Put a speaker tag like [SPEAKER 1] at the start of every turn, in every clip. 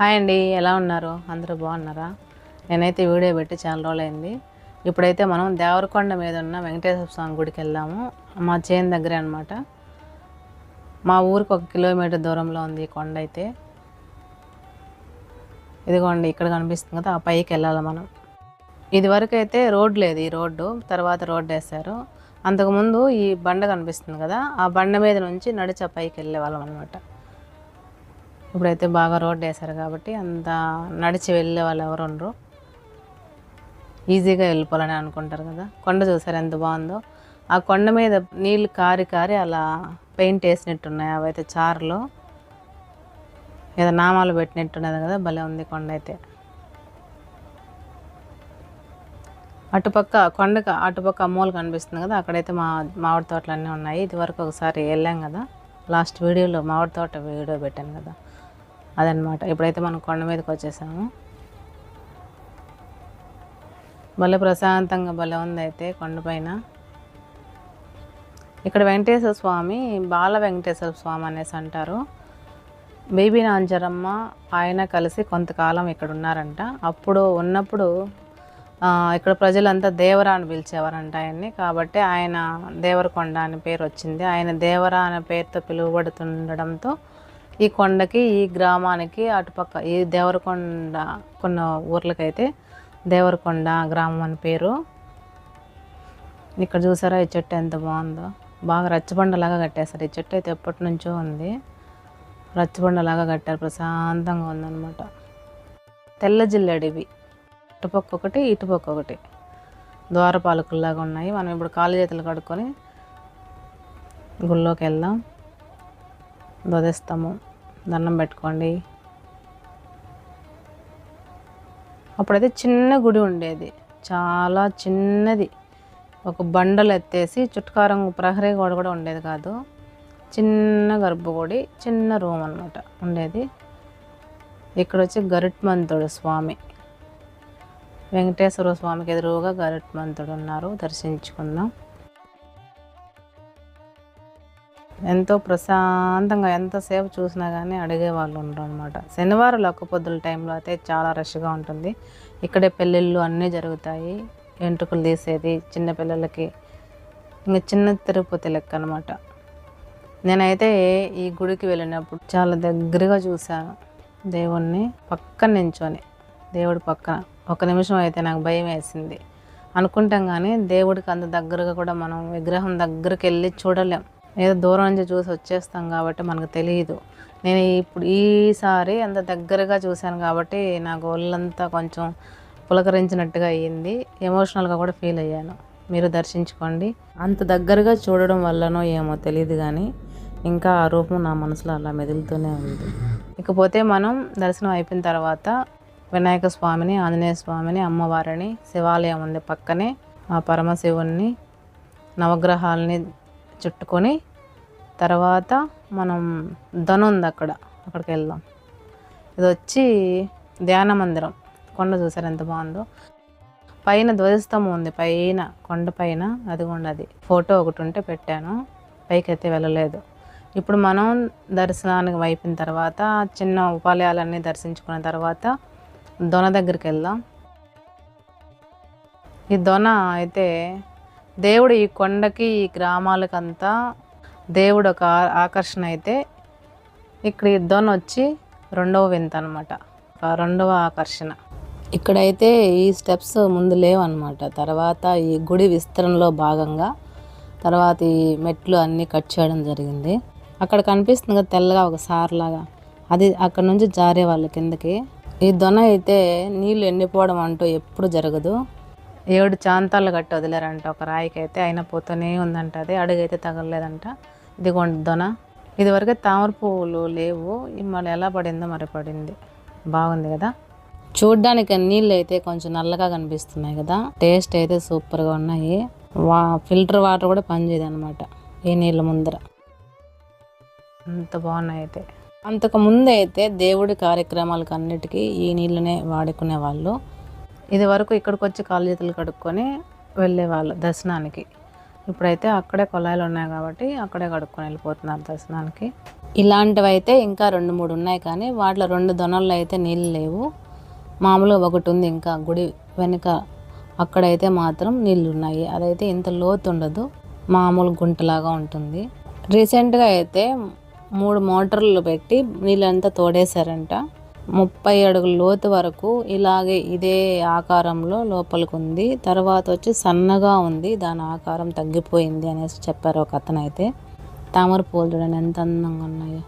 [SPEAKER 1] Hi అండి ఎలా ఉన్నారు? అందరూ బాగున్నారా? నేనైతే వీడియో పెట్టి చాలా రోజులైంది. ఇప్పుడైతే మనం దేవరకొండ మీద ఉన్న వెంకటేశ్వర స్వామి గుడికి వెళ్ళాము మా చేను దగ్గరే అనమాట మా ఊరికి ఒక కిలోమీటర్ దూరంలో ఉంది ఈ కొండ అయితే. ఇదిగోండి ఇక్కడ కనిపిస్తుంది కదా ఆ పైకి వెళ్ళాలి మనం. ఇదివరకు అయితే రోడ్ లేదు ఈ రోడ్డు తర్వాత రోడ్డు వేశారు. అంతకుముందు ఈ బండ కనిపిస్తుంది కదా ఆ బండ మీద నుంచి నడిచి ఆ పైకి వెళ్ళే వాళ్ళం అనమాట ఇప్పుడైతే బాగా రోడ్డు వేశారు కాబట్టి అంత నడిచి వెళ్ళే వాళ్ళు ఎవరు ఉండరు. ఈజీగా వెళ్ళిపోవాలని అనుకుంటారు కదా. కొండ చూసారు ఎంత బాగుందో. ఆ కొండ మీద నీళ్ళు కారి కారి అలా పెయింట్ వేసినట్టున్నాయి. అవైతే చారులో ఏదో నామాలు పెట్టినట్టున్నది కదా. భలే ఉంది కొండ అయితే. అటుపక్క కొండకు అటుపక్క అమ్మోలు కనిపిస్తుంది కదా. అక్కడైతే మా మామిడి తోటలు అన్నీ ఉన్నాయి. ఇది వరకు ఒకసారి వెళ్ళాం కదా. లాస్ట్ వీడియోలో మామిడి తోట వీడియో పెట్టాను కదా. అదనమాట. ఇప్పుడైతే మనం కొండ మీదకి వచ్చేసాము. భలే ప్రశాంతంగా భలే ఉంది అయితే కొండపైన ఇక్కడ వెంకటేశ్వర స్వామి బాల వెంకటేశ్వర స్వామి అనేసి అంటారు. బేబీ నాంజరమ్మ ఆయన కలిసి కొంతకాలం ఇక్కడ ఉన్నారంట. అప్పుడు ఉన్నప్పుడు ఇక్కడ ప్రజలంతా దేవరా అని పిలిచేవారంట ఆయన్ని. కాబట్టి ఆయన దేవరకొండ అనే పేరు వచ్చింది. ఆయన దేవరా అనే పేరుతో పిలువబడుతుండడంతో ఈ కొండకి ఈ గ్రామానికి అటుపక్క ఈ దేవరకొండ కొన్ని ఊర్లకైతే దేవరకొండ గ్రామం అని పేరు. ఇక్కడ చూసారా ఈ చెట్టు ఎంత బాగుందో. బాగా రచ్చబండలాగా కట్టేశారు. ఈ చెట్టు అయితే ఎప్పటి నుంచో ఉంది. రచ్చబండలాగా కట్టారు. ప్రశాంతంగా ఉందన్నమాట. తెల్ల జిల్లేడివి ఇటుపక్క ఒకటి ఇటుపక్క ఒకటి. ద్వారపాలకుల్లాగా ఉన్నాయి. మనం ఇప్పుడు కాలు చేతులు కడుక్కొని గుళ్ళోకి వెళ్దాం. దొదేస్తాము దండం పెట్టుకోండి. అప్పుడైతే చిన్న గుడి ఉండేది. చాలా చిన్నది. ఒక బండలు ఎత్తేసి చుట్టుకారం ప్రహరీ గోడ కూడా ఉండేది కాదు. చిన్న గర్భగుడి చిన్న రూమ్ అనమాట ఉండేది. ఇక్కడ వచ్చి గరుట్మంతుడు స్వామి వెంకటేశ్వర స్వామికి ఎదురుగా గరుట్మంతుడు ఉన్నారు. దర్శించుకుందాం. ఎంతో ప్రశాంతంగా ఎంతసేపు చూసినా కానీ అడిగే వాళ్ళు ఉండరు అనమాట శనివారం ఒక్క పొద్దుల టైంలో అయితే చాలా రష్గా ఉంటుంది. ఇక్కడే పెళ్ళిళ్ళు అన్నీ జరుగుతాయి. వెంట్రుకలు తీసేది చిన్నపిల్లలకి ఇంకా చిన్న తిరుపతి లెక్క అనమాట నేనైతే ఈ గుడికి వెళ్ళినప్పుడు చాలా దగ్గరగా చూశాను దేవుణ్ణి. పక్కన నించొని దేవుడి పక్కన. ఒక నిమిషం అయితే నాకు భయం వేసింది. అనుకుంటాం కానీ దేవుడికి అంత దగ్గరగా కూడా మనం విగ్రహం దగ్గరికి వెళ్ళి చూడలేం. ఏదో దూరం నుంచి చూసి వచ్చేస్తాం కాబట్టి మనకు తెలియదు నేను ఇప్పుడు ఈసారి అంత దగ్గరగా చూశాను కాబట్టి నాకు ఒళ్ళంతా కొంచెం పులకరించినట్టుగా అయ్యింది. ఎమోషనల్గా కూడా ఫీల్ అయ్యాను. మీరు దర్శించుకోండి. అంత దగ్గరగా చూడడం వల్లనో ఏమో తెలియదు కానీ ఇంకా ఆ రూపం నా మనసులో అలా మెదులుతూనే ఉంది. ఇకపోతే మనం దర్శనం అయిపోయిన తర్వాత వినాయక స్వామిని ఆంజనేయ స్వామిని అమ్మవారిని శివాలయం ఉంది పక్కనే ఆ పరమశివుణ్ణి నవగ్రహాలని చుట్టుకొని తర్వాత మనం ధను ఉంది అక్కడ అక్కడికి వెళ్దాం ఇది వచ్చి ధ్యాన మందిరం. కొండ చూసారు ఎంత బాగుందో? పైన ధ్వజస్తంభం ఉంది పైన కొండ పైన అది. ఉండదు ఫోటో ఒకటి ఉంటే పెట్టాను పైకి అయితే వెళ్ళలేదు. ఇప్పుడు మనం దర్శనానికి వైపిన తర్వాత చిన్న ఉపాలయాలన్నీ దర్శించుకున్న తర్వాత దొన దగ్గరికి వెళ్దాం ఈ దొన అయితే దేవుడు ఈ కొండకి ఈ గ్రామాలకంతా దేవుడు ఒక ఆకర్షణ అయితే ఇక్కడ ఈ దొన వచ్చి రెండవ వింత అనమాట రెండవ ఆకర్షణ. ఇక్కడైతే ఈ స్టెప్స్ ముందు లేవన్నమాట. తర్వాత ఈ గుడి విస్తరణలో భాగంగా తర్వాత ఈ మెట్లు అన్నీ కట్ చేయడం జరిగింది. అక్కడ కనిపిస్తుంది కదా తెల్లగా ఒక సార్లాగా అది అక్కడ నుంచి జారే వాళ్ళ కిందకి. ఈ దొన అయితే నీళ్ళు ఎండిపోవడం అంటూ ఎప్పుడు జరగదు. ఏడు చాంతాలు కట్టి వదిలేరంట. ఒక రాయికి అయితే అయినా పోతూనే ఉందంట. అది అడుగైతే తగలలేదంట. ఇదిగోండి దొన. ఇదివరకే తామర పువ్వులు లేవు మళ్ళీ ఎలా పడిందో మరి పడింది. బాగుంది కదా? చూడ్డానికి నీళ్ళు అయితే కొంచెం నల్లగా కనిపిస్తున్నాయి కదా? టేస్ట్ అయితే సూపర్గా ఉన్నాయి. వా ఫిల్టర్ వాటర్ కూడా పనిచేయదు అనమాట ఈ నీళ్ళ ముందర. అంత బాగున్నాయి అయితే. అంతకు ముందు అయితే దేవుడి కార్యక్రమాలకు అన్నిటికీ ఈ నీళ్ళనే వాడుకునే వాళ్ళు ఇది వరకు ఇక్కడికి వచ్చి కాళ్ళు చేతులు కడుక్కొని వెళ్ళేవాళ్ళు దర్శనానికి. ఇప్పుడైతే అక్కడే కుళాయిలు ఉన్నాయి కాబట్టి అక్కడే కడుక్కొని వెళ్ళిపోతున్నారు దర్శనానికి. ఇలాంటివి అయితే ఇంకా రెండు మూడు ఉన్నాయి కానీ వాటిలో రెండు దొనల్లో అయితే నీళ్ళు లేవు. మామూలుగా ఒకటి ఉంది ఇంకా గుడి వెనుక అక్కడైతే మాత్రం నీళ్ళు ఉన్నాయి. అదైతే ఇంత లోతు ఉండదు. మామూలు గుంటలాగా ఉంటుంది. రీసెంట్గా అయితే మూడు మోటార్లు పెట్టి నీళ్ళంతా తోడేశారంట. ముప్పై అడుగుల లోతు వరకు ఇలాగే ఇదే ఆకారంలో లోపలికి ఉంది తర్వాత వచ్చి సన్నగా ఉంది. దాని ఆకారం తగ్గిపోయింది అనేసి చెప్పారు ఒక అతను అయితే తామర పూలు చూడండి ఎంత అందంగా ఉన్నాయో.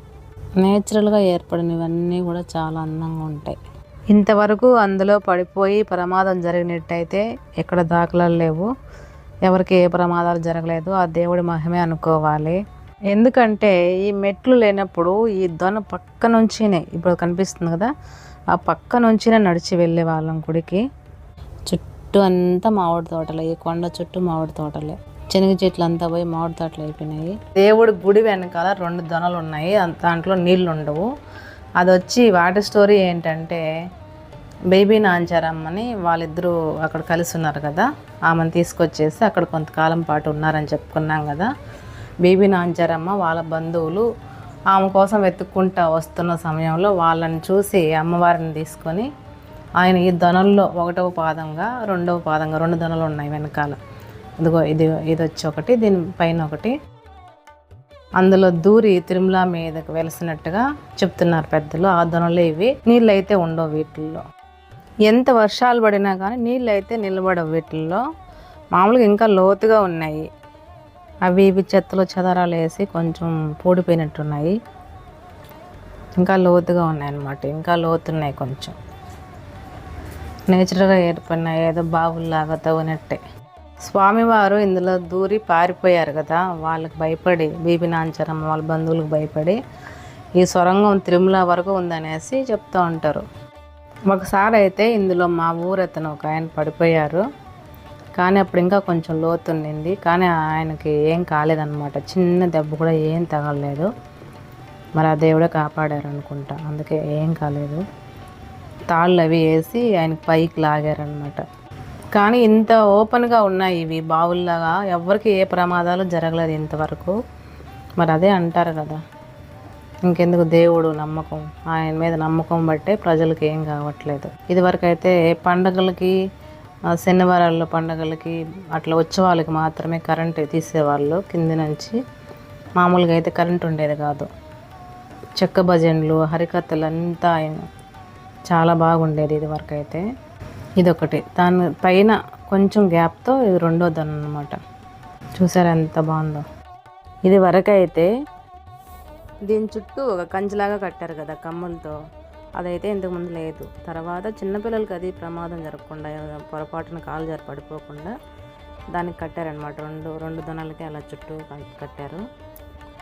[SPEAKER 1] నేచురల్గా ఏర్పడినవన్నీ కూడా చాలా అందంగా ఉంటాయి. ఇంతవరకు అందులో పడిపోయి ప్రమాదం జరిగినట్టయితే ఎక్కడ దాఖలాలు లేవు. ఎవరికి ఏ ప్రమాదాలు జరగలేదు. ఆ దేవుడి మహిమే అనుకోవాలి. ఎందుకంటే ఈ మెట్లు లేనప్పుడు ఈ దొన పక్క నుంచినే ఇప్పుడు కనిపిస్తుంది కదా ఆ పక్క నుంచినే నడిచి వెళ్ళే వాళ్ళం గుడికి. చుట్టూ అంతా మామిడి తోటలే ఈ కొండ చుట్టూ మామిడి తోటలే. శనగ చెట్లు అంతా పోయి మామిడి తోటలు అయిపోయినాయి. దేవుడి గుడి వెనకాల రెండు దొనలు ఉన్నాయి దాంట్లో నీళ్ళు ఉండవు అది వచ్చి వాటి స్టోరీ ఏంటంటే బేబీ నాంచారమ్మని వాళ్ళిద్దరూ అక్కడ కలిసి ఉన్నారు కదా ఆమెను తీసుకొచ్చేసి అక్కడ కొంతకాలం పాటు ఉన్నారని చెప్పుకున్నాం కదా. బేబీ నాంచారమ్మ వాళ్ళ బంధువులు ఆమె కోసం వెతుక్కుంటా వస్తున్న సమయంలో వాళ్ళని చూసి అమ్మవారిని తీసుకొని ఆయన ఈ దొనల్లో ఒకటవ పాదంగా రెండవ పాదంగా రెండు ధనులు ఉన్నాయి వెనకాల. ఇదిగో ఇది ఇది వచ్చి ఒకటి దీని పైన ఒకటి. అందులో దూరి తిరుమల మీదకి వెలిసినట్టుగా చెప్తున్నారు పెద్దలు ఆ దొనలు ఇవి నీళ్ళు అయితే ఉండవు వీటిల్లో. ఎంత వర్షాలు పడినా కానీ నీళ్ళు అయితే నిలబడవు వీటిల్లో. మామూలుగా ఇంకా లోతుగా ఉన్నాయి. అవి ఇవి చెత్తలో చెదరాలు వేసి కొంచెం పూడిపోయినట్టున్నాయి. ఇంకా లోతుగా ఉన్నాయి అన్నమాట ఇంకా లోతున్నాయి కొంచెం. నేచురల్గా ఏర్పడిన ఏదో బావుల్లాగా తవ్వినట్టే. స్వామివారు ఇందులో దూరి పారిపోయారు కదా. వాళ్ళకి భయపడి బీబీ నాంచరమ్మ వాళ్ళ బంధువులకు భయపడి ఈ సొరంగం తిరుమల వరకు ఉందనేసి చెప్తూ ఉంటారు. ఒకసారి అయితే ఇందులో మా ఊరు అతను ఒక ఆయన పడిపోయారు. కానీ అప్పుడు ఇంకా కొంచెం లోతు ఉండింది. కానీ ఆయనకి ఏం కాలేదన్నమాట. చిన్న దెబ్బ కూడా ఏం తగలలేదు. మరి ఆ దేవుడే కాపాడారు అనుకుంటా. అందుకే ఏం కాలేదు. తాళ్ళు అవి వేసి ఆయన పైకి లాగారనమాట కానీ ఇంత ఓపెన్గా ఉన్నాయి ఇవి బావుల్లాగా ఎవరికి ఏ ప్రమాదాలు జరగలేదు ఇంతవరకు. మరి అదే అంటారు కదా. ఇంకెందుకు దేవుడు నమ్మకం? ఆయన మీద నమ్మకం బట్టే ప్రజలకు ఏం కావట్లేదు. ఇదివరకు అయితే పండగలకి శనివారాల్లో పండగలకి అట్లా వచ్చే వాళ్ళకి మాత్రమే కరెంట్ తీసేవాళ్ళు. కింది నుంచి మామూలుగా అయితే కరెంట్ ఉండేది కాదు. చెక్క భజనలు హరికథలు అంతా చాలా బాగుండేది ఇది వరకు అయితే. ఇదొకటి. దాని పైన కొంచెం గ్యాప్తో ఇది రెండో దాని అనమాట చూసారా ఎంత బాగుందో. ఇది వరకు అయితే దీని చుట్టూ ఒక కంచిలాగా కట్టారు కదా కమ్మలతో. అదైతే ఇంతకుముందు లేదు. తర్వాత చిన్నపిల్లలకి అది ప్రమాదం జరగకుండా పొరపాటున కాలు జారి పడిపోకుండా దానికి కట్టారనమాట రెండు రెండు దొనలకి అలా చుట్టూ కట్టారు.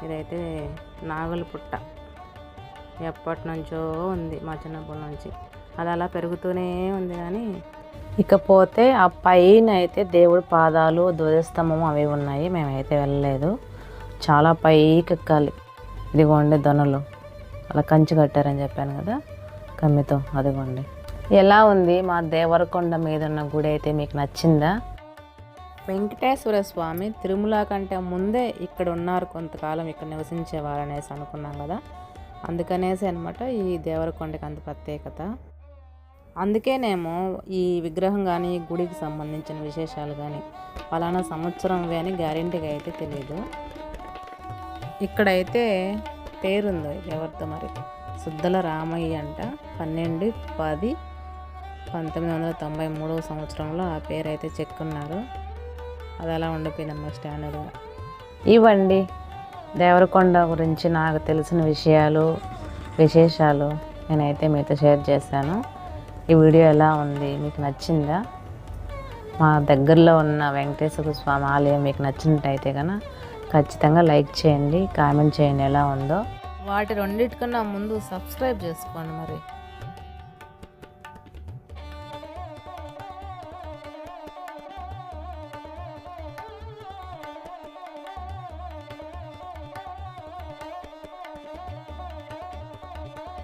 [SPEAKER 1] ఇదైతే నాగుల పుట్ట ఎప్పటి నుంచో ఉంది మా చిన్నప్పటి నుంచి. అది అలా పెరుగుతూనే ఉంది కానీ ఇకపోతే ఆ పైన అయితే దేవుడి పాదాలు ధ్వజస్తంభం అవి ఉన్నాయి. మేమైతే వెళ్ళలేదు. చాలా పైకి ఎక్కాలి ఇదిగోండి దొనలు. అలా కంచి కట్టారని చెప్పాను కదా. కమ్మితో అదిగోండి. ఎలా ఉంది మా దేవరకొండ మీద ఉన్న గుడి అయితే మీకు నచ్చిందా? వెంకటేశ్వర స్వామి తిరుమల కంటే ముందే ఇక్కడ ఉన్నారు కొంతకాలం ఇక్కడ నివసించేవారు అనేసి అనుకున్నాం కదా. అందుకనేసి అనమాట ఈ దేవరకొండకి అంత ప్రత్యేకత. అందుకేనేమో ఈ విగ్రహం కానీ ఈ గుడికి సంబంధించిన విశేషాలు కానీ ఫలానా సంవత్సరం అని గ్యారెంటీగా అయితే తెలియదు ఇక్కడైతే పేరుందో ఎవరితో మరి. సుద్దల రామయ్య అంట. పన్నెండు పది పంతొమ్మిది వందల తొంభై మూడవ సంవత్సరంలో ఆ పేరు అయితే చెక్కున్నారు. అది అలా ఉండిపోయిందన్నమాట స్టాండర్డ్గా ఇవ్వండి. దేవరకొండ గురించి నాకు తెలిసిన విషయాలు విశేషాలు నేనైతే మీతో షేర్ చేశాను. ఈ వీడియో ఎలా ఉంది? మీకు నచ్చిందా? మా దగ్గరలో ఉన్న వెంకటేశ్వర స్వామి ఆలయం మీకు నచ్చినట్టయితే కనుక ఖచ్చితంగా లైక్ చేయండి కామెంట్ చేయండి ఎలా ఉందో. వాటి రెండింటికన్నా ముందు సబ్స్క్రైబ్ చేసుకోండి మరి.